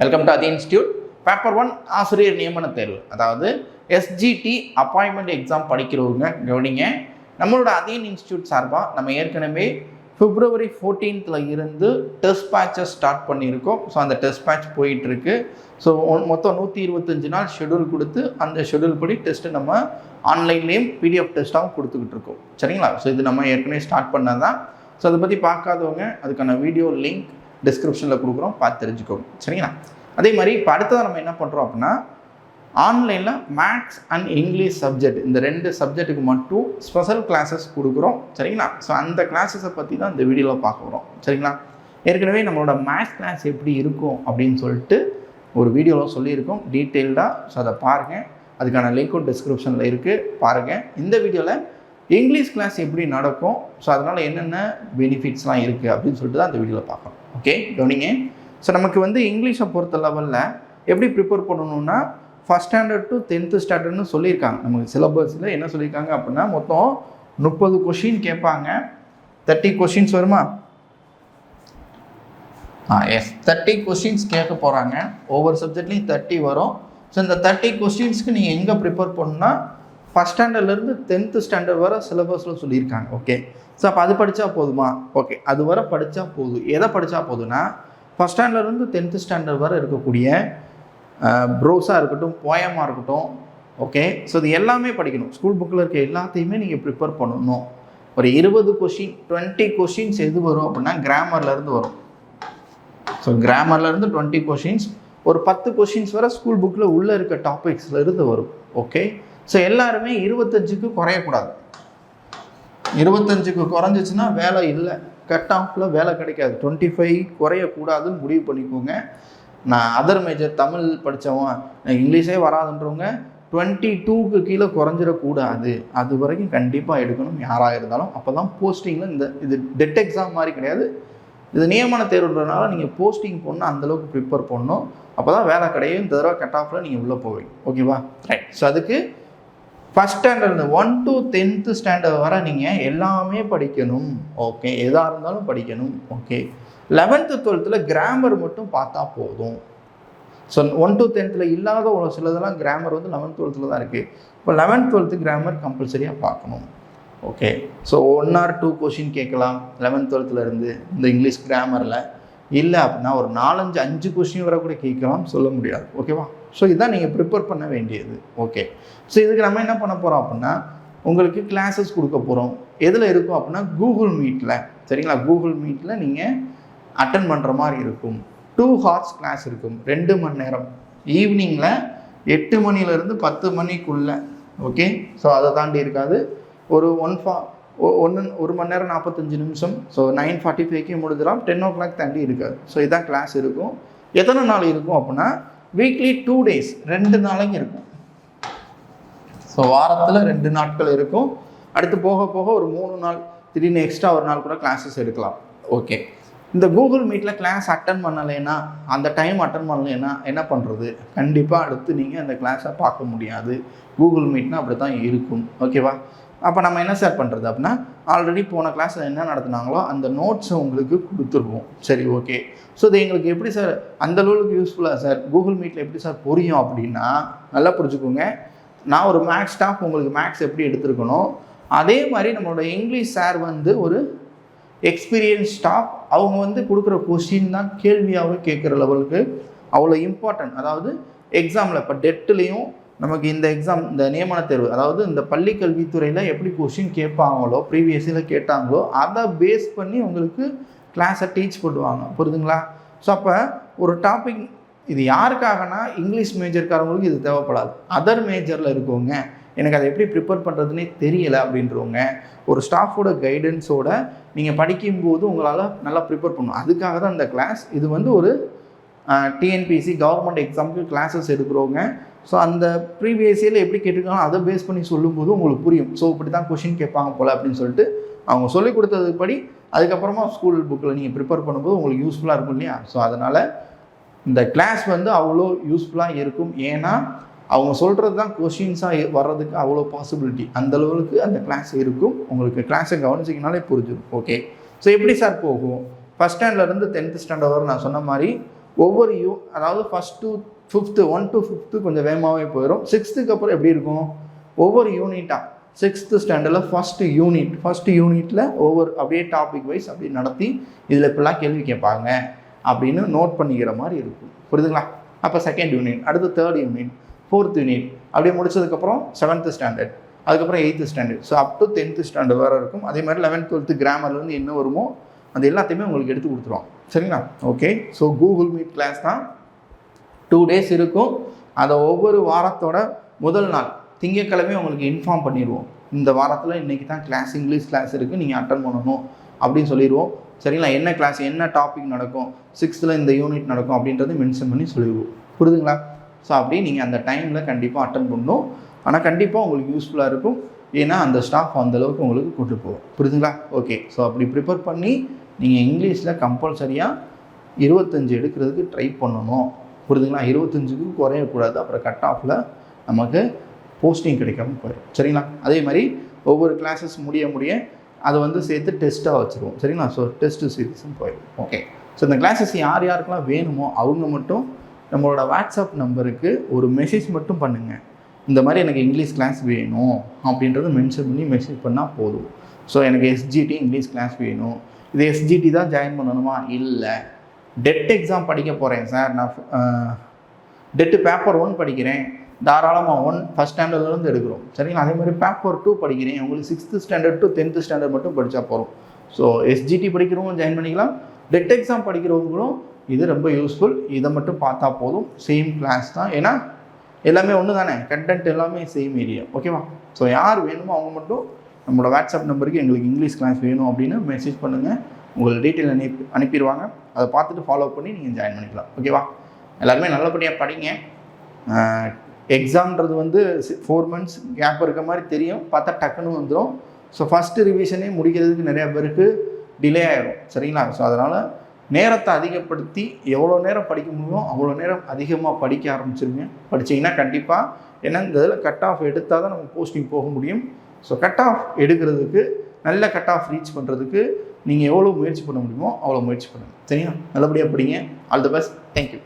Welcome to அதி institute paper one ஆசிரியர் நியமன தேர்வு. அதாவது எஸ்ஜிடி அப்பாயின்மெண்ட் எக்ஸாம் படிக்கிறவங்க கவனிங்க. நம்மளோட அதீன் இன்ஸ்டியூட் சார்பாக நம்ம ஏற்கனவே பிப்ரவரி 14th இருந்து டெஸ்ட் பேட்சஸ் ஸ்டார்ட் பண்ணியிருக்கோம். ஸோ அந்த டெஸ்ட் பேட்ச் போயிட்டுருக்கு. ஸோ மொத்தம் நூற்றி இருபத்தஞ்சு நாள் ஷெடியூல் கொடுத்து அந்த ஷெடியூல் படி டெஸ்ட்டு நம்ம ஆன்லைன்லேயும் பிடிஎஃப் டெஸ்ட்டாகவும் கொடுத்துக்கிட்டு இருக்கோம். சரிங்களா? ஸோ இது நம்ம ஏற்கனவே ஸ்டார்ட் பண்ணால் தான் ஸோ அதை பற்றி பார்க்காதவங்க அதுக்கான வீடியோ லிங்க் டிஸ்கிரிப்ஷனில் கொடுக்குறோம் பார்த்து தெரிஞ்சுக்கோங்க சரிங்களா? அதே மாதிரி இப்போ அடுத்ததாக நம்ம என்ன பண்ணுறோம் அப்படின்னா ஆன்லைனில் மேக்ஸ் அண்ட் இங்கிலீஷ் சப்ஜெக்ட் இந்த ரெண்டு சப்ஜெக்ட்டுக்கு மட்டும் ஸ்பெஷல் கிளாஸஸ் கொடுக்குறோம். சரிங்களா? ஸோ அந்த கிளாஸஸை பற்றி தான் இந்த வீடியோவில் பார்க்க போகிறோம் சரிங்களா? ஏற்கனவே நம்மளோட மேக்ஸ் கிளாஸ் எப்படி இருக்கும் அப்படின்னு சொல்லிட்டு ஒரு வீடியோவில் சொல்லியிருக்கோம். டீட்டெயில்டாக ஸோ அதை பாருங்கள் அதுக்கான லிங்க்கும் டிஸ்கிரிப்ஷனில் இருக்குது பாருங்கள் இந்த வீடியோவில் இங்கிலீஷ் கிளாஸ் எப்படி நடக்கும்? ஸோ அதனால் என்னென்ன பெனிஃபிட்ஸ்லாம் இருக்குது அப்படின்னு சொல்லிட்டு தான் அந்த வீடியோவில் பார்க்கணும். ஓகே கவனிங்க. ஸோ நமக்கு வந்து இங்கிலீஷை பொறுத்த லெவலில் எப்படி ப்ரிப்பேர் பண்ணணும்னா ஃபஸ்ட் ஸ்டாண்டர்ட் டு டென்த்து ஸ்டாண்டர்ட்னு சொல்லியிருக்காங்க. நமக்கு சிலபஸில் என்ன சொல்லியிருக்காங்க அப்படின்னா மொத்தம் முப்பது கொஷின் கேட்பாங்க. தேர்ட்டி கொஷின்ஸ் வருமா? ஆ எஸ் தேர்ட்டி கொஷின்ஸ் கேட்க போகிறாங்க ஒவ்வொரு சப்ஜெக்ட்லேயும் தேர்ட்டி வரும். ஸோ இந்த தேர்ட்டி கொஸ்டின்ஸ்க்கு நீங்கள் எங்கே ப்ரிப்பேர் பண்ணுன்னா ஃபஸ்ட் ஸ்டாண்டர்ட்லேருந்து டென்த்து ஸ்டாண்டர்ட் வர சிலபஸில் சொல்லியிருக்காங்க ஓகே ஸோ அப்போ அது படித்தா போதுமா? ஓகே அது வர படித்தா போதும் எதை படித்தா போதும்னா ஃபஸ்ட் ஸ்டாண்டர்ட்லேருந்து டென்த்து ஸ்டாண்டர்ட் வரை இருக்கக்கூடிய ப்ரோஸாக இருக்கட்டும் போயமாக இருக்கட்டும் ஓகே ஸோ இது எல்லாமே படிக்கணும். ஸ்கூல் புக்கில் இருக்க எல்லாத்தையுமே நீங்கள் ப்ரிப்பேர் பண்ணணும். ஒரு இருபது கொஷின் டுவெண்ட்டி கொஷின்ஸ் எது வரும் அப்படின்னா கிராமர்லேருந்து வரும். ஸோ கிராமர்லேருந்து டுவெண்ட்டி கொஷின்ஸ் ஒரு பத்து கொஷின்ஸ் வர ஸ்கூல் புக்கில் உள்ளே இருக்க டாபிக்ஸ்லேருந்து வரும் ஓகே ஸோ எல்லாருமே இருபத்தஞ்சுக்கு குறையக்கூடாது. இருபத்தஞ்சுக்கு குறைஞ்சிச்சுன்னா வேலை இல்லை. கட் ஆஃபில் வேலை கிடைக்காது. டுவெண்ட்டி ஃபைவ் குறையக்கூடாதுன்னு முடிவு பண்ணிக்கோங்க. நான் அதர் மேஜர் தமிழ் படித்தவன் இங்கிலீஷே வராதுன்றவங்க டுவெண்ட்டி டூக்கு கீழே குறைஞ்சிடக்கூடாது. அது வரைக்கும் கண்டிப்பாக எடுக்கணும். யாராக இருந்தாலும் அப்போ தான் போஸ்டிங்கில் இந்த இது டெட் எக்ஸாம் மாதிரி கிடையாது. இது நியமன தேர்வுன்றனால நீங்கள் போஸ்டிங் போடணும் அந்தளவுக்கு ப்ரிப்பேர் பண்ணணும். அப்போ தான் வேலை கிடையும். இந்த தடவை கட் ஆஃபில் நீங்கள் உள்ளே போவீங்க. ஓகேவா ரைட் ஸோ அதுக்கு first standard one to tenth standard வர நீங்கள் எல்லாமே படிக்கணும். ஓகே எதாக இருந்தாலும் படிக்கணும். ஓகே லெவன்த்து டுவெல்த்தில் கிராமர் மட்டும் பார்த்தா போதும். ஸோ ஒன் டு டென்த்தில் இல்லாத ஒரு சிலதெல்லாம் கிராமர் வந்து லெவன்த் டுவெல்த்தில் தான் இருக்குது இப்போ லெவன்த் டுவெல்த்து கிராமர் கம்பல்சரியாக பார்க்கணும். Okay so one or two question கேட்கலாம். லெவன்த் டுவெல்த்தில் இருந்து இந்த இங்கிலீஷ் கிராமரில் இல்லை அப்படின்னா ஒரு நாலஞ்சு அஞ்சு கொஷின் வரை கூட கேட்கலாம். சொல்ல முடியாது. ஓகேவா ஸோ இதான் நீங்கள் ப்ரிப்பேர் பண்ண வேண்டியது. ஓகே ஸோ இதுக்கு நம்ம என்ன பண்ண போகிறோம் அப்படின்னா உங்களுக்கு கிளாஸஸ் கொடுக்க போகிறோம் எதில் இருக்கும் அப்படின்னா கூகுள் மீட்டில் சரிங்களா? கூகுள் மீட்டில் நீங்கள் அட்டன் பண்ணுற மாதிரி இருக்கும். டூ ஹார்ஸ் கிளாஸ் இருக்கும். ரெண்டு மணி நேரம். ஈவினிங்கில் எட்டு மணிலேருந்து பத்து மணிக்குள்ளே. ஓகே ஸோ அதை தாண்டி இருக்காது. ஒரு ஒன் ஃபா ஒன்று ஒரு மணி நேரம் நாற்பத்தஞ்சு நிமிஷம். ஸோ நைன் ஃபார்ட்டி ஃபைவ்க்கு முடிஞ்சிடும். டென் ஓ கிளாக் தாண்டி இருக்காது. ஸோ இதுதான் கிளாஸ் இருக்கும். எத்தனை நாள் இருக்கும் அப்படின்னா வீக்லி டூ டேஸ் ரெண்டு நாளைக்கு இருக்கும். ஸோ வாரத்தில் ரெண்டு நாட்கள் இருக்கும். அடுத்து போக போக ஒரு மூணு நாள் திடீர்னு எக்ஸ்ட்ரா ஒரு நாள் கூட கிளாஸஸ் எடுக்கலாம். ஓகே இந்த கூகுள் மீட்டில் கிளாஸ் அட்டன் பண்ணலைன்னா அந்த டைம் அட்டன் பண்ணலைன்னா என்ன பண்ணுறது கண்டிப்பாக அடுத்து நீங்கள் அந்த கிளாஸை பார்க்க முடியாது. கூகுள் மீட்னா அப்படி தான் இருக்கும். ஓகேவா அப்போ நம்ம என்ன சார் பண்ணுறது அப்படின்னா ஆல்ரெடி போன கிளாஸில் என்ன நடத்துனாங்களோ அந்த நோட்ஸை உங்களுக்கு கொடுத்துருவோம். சரி ஓகே ஸோ இது எங்களுக்கு எப்படி சார் அந்த அளவுக்கு யூஸ்ஃபுல்லாக சார் கூகுள் மீட்டில் எப்படி சார் புரியும் அப்படின்னா நல்லா புரிஞ்சுக்கோங்க. நான் ஒரு மேக்ஸ் ஸ்டாஃப் உங்களுக்கு மேக்ஸ் எப்படி எடுத்துருக்கணும்? அதே மாதிரி நம்மளோட இங்கிலீஷ் சார் வந்து ஒரு எக்ஸ்பீரியன்ஸ் ஸ்டாஃப் அவங்க வந்து கொடுக்குற கொஷின் தான் கேள்வியாகவே கேட்குற லெவலுக்கு அவ்வளோ இம்பார்ட்டன்ட் அதாவது எக்ஸாமில் இப்போ டெட்டுலேயும் நமக்கு இந்த எக்ஸாம் இந்த நியமன தேர்வு அதாவது இந்த பள்ளி கல்வித்துறையில் எப்படி கொஷின் கேட்பாங்களோ ப்ரீவியஸில் கேட்டாங்களோ அதை பேஸ் பண்ணி உங்களுக்கு கிளாஸை டீச் பண்ணுவாங்க. புரியுதுங்களா? ஸோ அப்போ ஒரு டாபிக் இது யாருக்காகனா இங்கிலீஷ் மேஜர்காரவங்களுக்கு இது தேவைப்படாது. அதர் மேஜரில் இருக்கவங்க எனக்கு அதை எப்படி ப்ரிப்பேர் பண்ணுறதுனே தெரியலை அப்படின்றவங்க ஒரு ஸ்டாஃபோட கைடன்ஸோட நீங்கள் படிக்கும்போது உங்களால் நல்லா ப்ரிப்பேர் பண்ணணும். அதுக்காக தான் இந்த கிளாஸ் இது வந்து ஒரு டிஎன்பிசி கவர்மெண்ட் எக்ஸாமுக்கு கிளாஸஸ் எடுக்கிறவங்க ஸோ அந்த ப்ரீவியஸ் இயரில் எப்படி கேட்டிருக்காங்களோ அதை பேஸ் பண்ணி சொல்லும்போது உங்களுக்கு புரியும். ஸோ இப்படி தான் கொஷின் கேட்பாங்க போல் அப்படின்னு சொல்லிட்டு அவங்க சொல்லிக் கொடுத்ததுபடி அதுக்கப்புறமா ஸ்கூல் புக்கில் நீங்கள் ப்ரிப்பேர் பண்ணும்போது உங்களுக்கு யூஸ்ஃபுல்லாக இருக்கும் இல்லையா? ஸோ அதனால் இந்த கிளாஸ் வந்து அவ்வளோ யூஸ்ஃபுல்லாக இருக்கும். ஏன்னா அவங்க சொல்கிறது தான் கொஷின்ஸாக வர்றதுக்கு அவ்வளோ பாசிபிலிட்டி அந்த அளவுக்கு அந்த கிளாஸ் இருக்கும். உங்களுக்கு கிளாஸை கவனிச்சிங்கனாலே புரிஞ்சிடும். ஓகே ஸோ எப்படி சார் போகும்? ஃபஸ்ட் ஸ்டாண்டர்ட்லேருந்து டென்த்து ஸ்டாண்டர்ட் வரை நான் சொன்ன மாதிரி ஒவ்வொரு யூ அதாவது first to fifth one to fifth கொஞ்சம் வேகமாகவே போயிடும் சிக்ஸ்த்துக்கு அப்புறம் எப்படி இருக்கும்? ஒவ்வொரு யூனிட்டாக சிக்ஸ்த்து ஸ்டாண்டர்டில் ஃபஸ்ட்டு யூனிட் ஃபஸ்ட்டு யூனிட்டில் ஒவ்வொரு அப்படியே டாபிக் வைஸ் அப்படி நடத்தி இதில் இப்படிலாம் கேள்வி கேட்பாங்க அப்படின்னு நோட் பண்ணிக்கிற மாதிரி இருக்கும். புரியுதுங்களா? அப்போ செகண்ட் யூனிட் அடுத்து தேர்ட் யூனிட் ஃபோர்த் யூனிட் அப்படியே முடிச்சதுக்கப்புறம் செவன்த்து ஸ்டாண்டர்ட் அதுக்கப்புறம் eighth standard so up to tenth standard வேறு இருக்கும். அதே மாதிரி லெவன்த் டுவெல்த்து கிராமர்லேருந்து என்ன வருமோ அது எல்லாத்தையுமே உங்களுக்கு எடுத்து கொடுத்துருவோம் சரிங்களா? Okay so Google Meet class தான் டூ டேஸ் இருக்கும். அதை ஒவ்வொரு வாரத்தோட முதல் நாள் திங்கக்கிழமை உங்களுக்கு இன்ஃபார்ம் பண்ணிடுவோம் இந்த வாரத்தில் இன்றைக்கி தான் கிளாஸ் இங்கிலீஷ் கிளாஸ் இருக்குது நீங்கள் அட்டன் பண்ணணும் அப்படின்னு சொல்லிடுவோம் சரிங்களா? என்ன கிளாஸ் என்ன டாபிக் நடக்கும்? சிக்ஸ்த்தில் இந்த யூனிட் நடக்கும் அப்படின்றத மென்ஷன் பண்ணி சொல்லிடுவோம் புரியுதுங்களா? ஸோ அப்படி நீங்கள் அந்த டைமில் கண்டிப்பாக அட்டன் பண்ணணும். ஆனால் கண்டிப்பாக உங்களுக்கு யூஸ்ஃபுல்லாக இருக்கும். ஏன்னா அந்த ஸ்டாஃப் அந்தளவுக்கு உங்களுக்கு கூட்டு போகும். புரியுதுங்களா? ஓகே ஸோ அப்படி ப்ரிப்பேர் பண்ணி நீங்கள் இங்கிலீஷில் கம்பல்சரியாக இருபத்தஞ்சி எடுக்கிறதுக்கு ட்ரை பண்ணணும். புரிதுங்களா? இருபத்தஞ்சுக்கு குறையக்கூடாது. அப்புறம் கட் ஆஃபில் நமக்கு போஸ்டிங் கிடைக்காம போயிடும். சரிங்களா? அதே மாதிரி ஒவ்வொரு கிளாஸஸ் முடிய முடிய அதை வந்து சேர்த்து டெஸ்ட்டாக வச்சுருவோம். சரிங்களா? ஸோ டெஸ்ட்டு சீரீஸும் போயிடும். ஓகே ஸோ இந்த கிளாஸஸ் யார் யாருக்கெல்லாம் வேணுமோ அவங்க மட்டும் நம்மளோட வாட்ஸ்அப் நம்பருக்கு ஒரு மெசேஜ் மட்டும் பண்ணுங்கள் இந்த மாதிரி எனக்கு இங்கிலீஷ் கிளாஸ் வேணும் அப்படின்றத மென்ஷன் பண்ணி மெசேஜ் பண்ணால் போதும். ஸோ எனக்கு எஸ்ஜிடி இங்கிலீஷ் கிளாஸ் வேணும். இது எஸ்ஜிடி தான் ஜாயின் பண்ணணுமா? இல்லை. டெட் எக்ஸாம் படிக்க போகிறேன் சார் நான் டெட்டு பேப்பர் ஒன் படிக்கிறேன். தாராளமாக ஒன் ஃபஸ்ட் ஸ்டாண்டர்ட்லேருந்து எடுக்கிறோம். சரிங்களா? அதே மாதிரி பேப்பர் டூ படிக்கிறேன். உங்களுக்கு sixth standard to tenth standard மட்டும் படித்தா போகிறோம் ஸோ எஸ்ஜிடி படிக்கிறவங்க ஜாயின் பண்ணிக்கலாம். டெட் எக்ஸாம் படிக்கிறவங்களும் இது ரொம்ப யூஸ்ஃபுல் இதை மட்டும் பார்த்தா போதும். சேம் கிளாஸ் தான். ஏன்னா எல்லாமே ஒன்று தானே? கண்டென்ட் எல்லாமே சேம் ஏரியா ஓகேவா ஸோ யார் வேணுமோ அவங்க மட்டும் நம்மளோட வாட்ஸ்அப் நம்பருக்கு எங்களுக்கு இங்கிலீஷ் கிளாஸ் வேணும் அப்படின்னு மெசேஜ் பண்ணுங்கள் உங்களுக்கு டீட்டெயில் அனுப்பி அனுப்பிடுவாங்க. அதை பார்த்துட்டு ஃபாலோ பண்ணி நீங்கள் ஜாயின் பண்ணிக்கலாம். ஓகேவா எல்லாருமே நல்லபடியாக படிங்க. எக்ஸாம்ன்றது வந்து ஃபோர் மந்த்ஸ் கேப் இருக்க மாதிரி தெரியும். பார்த்தா டக்குன்னு வந்துடும் ஸோ ஃபஸ்ட்டு ரிவிஷனே முடிக்கிறதுக்கு நிறையா பேருக்கு டிலே ஆகிடும் சரிங்களா? ஸோ அதனால் நேரத்தை அதிகப்படுத்தி எவ்வளோ நேரம் படிக்க முடியுமோ அவ்வளோ நேரம் அதிகமாக படிக்க ஆரம்பிச்சிருங்க. படிச்சிங்கன்னா கண்டிப்பாக ஏன்னா இந்த இதில் கட் ஆஃப் எடுத்தால் தான் நம்ம போஸ்டிங் போக முடியும். ஸோ கட் ஆஃப் எடுக்கிறதுக்கு நல்ல கட் ஆஃப் ரீச் பண்ணுறதுக்கு நீங்கள் எவ்வளோ முயற்சி பண்ண முடியுமோ அவ்வளோ முயற்சி பண்ணுங்கள் சரிங்களா நல்லபடியாக படிங்க. All the best thank you